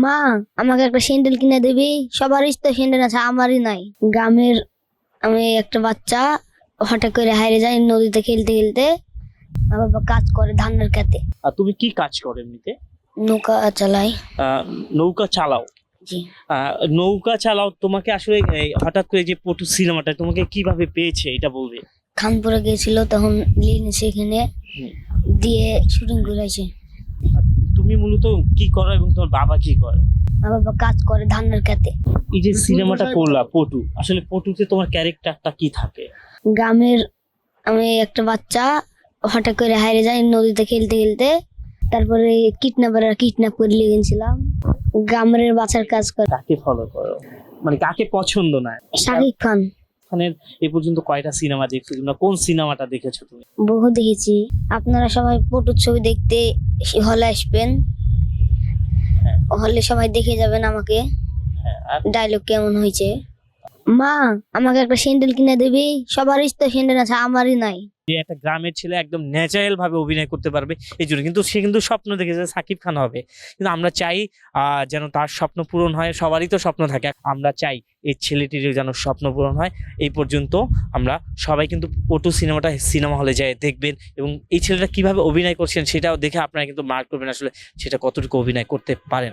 মা আমাকে একটা স্যান্ডেল কিনে দিবি? সবারই তো স্যান্ডেল আছে আমারই নাই। গ্রামের আমি একটা বাচ্চা হঠাৎ করে হারিয়ে যায় নদীতে খেলতে খেলতে। আমার বাবা কাজ করে ধানের খেতে। আর তুমি কি কাজ করো এমনিতে? নৌকা চালাই। আহ, নৌকা চালাও? আহ, নৌকা চালাও তোমাকে আসলে হঠাৎ করে যে পটু সিনেমাটা তোমাকে কীভাবে পেয়েছে এটা বলবে? খানপুরে গেছিল তখন লিন সেখানে দিয়ে শুটিং করেছে। তুমি মূলত কি করো এবং তোমার বাবা কি করে? আমার বাবা কাজ করে ধানের খেতে। এই যে সিনেমাটা করলা পটু আসলে পটুতে তোমার ক্যারেক্টারটা কি থাকে? গ্রামের আমি একটা বাচ্চা হঠাৎ করে হারিয়ে যায় নদীতে খেলতে খেলতে তারপরে কিডন্যাপাররা কিডন্যাপ করে নিয়ে গেছিলাম। গ্রামের বাচ্চার কাজ করে। কাকে ফলো করো? মানে কাকে পছন্দ না? শাকিব খান। খানের এ পর্যন্ত কয়টা সিনেমা দেখছ? কিংবা কোন সিনেমাটা দেখেছ তুমি? বহু দেখেছি। আপনারা সবাই পটুর ছবি দেখতে হলে আসবেন। হ্যাঁ। হলে সবাই দেখে যাবেন আমাকে। হ্যাঁ, ডায়লগ কেমন হয়েছে? মা, আমাকে একটা স্যান্ডেল কিনে দিবি? সবারই তো স্যান্ডেল আছে, আমারই নাই। একটা গ্রামের ছেলে একদম ন্যাচারাল ভাবে অভিনয় করতে পারবে, এই জন্য কিন্তু সে কিন্তু স্বপ্ন দেখেছে সাকিব খান হবে। কিন্তু আমরা চাই যেন তার স্বপ্ন পূরণ হয়, সবারই তো স্বপ্ন থাকে। আমরা চাই এই ছেলেটির যেন স্বপ্ন পূরণ হয়, এই পর্যন্ত আমরা সবাই কিন্তু পটু সিনেমাটা সিনেমা হলে যায়, দেখবেন এবং এই ছেলেটা কীভাবে অভিনয় করছেন সেটাও দেখে আপনারা কিন্তু মার্ক করবেন আসলে সেটা কতটুকু অভিনয় করতে পারেন।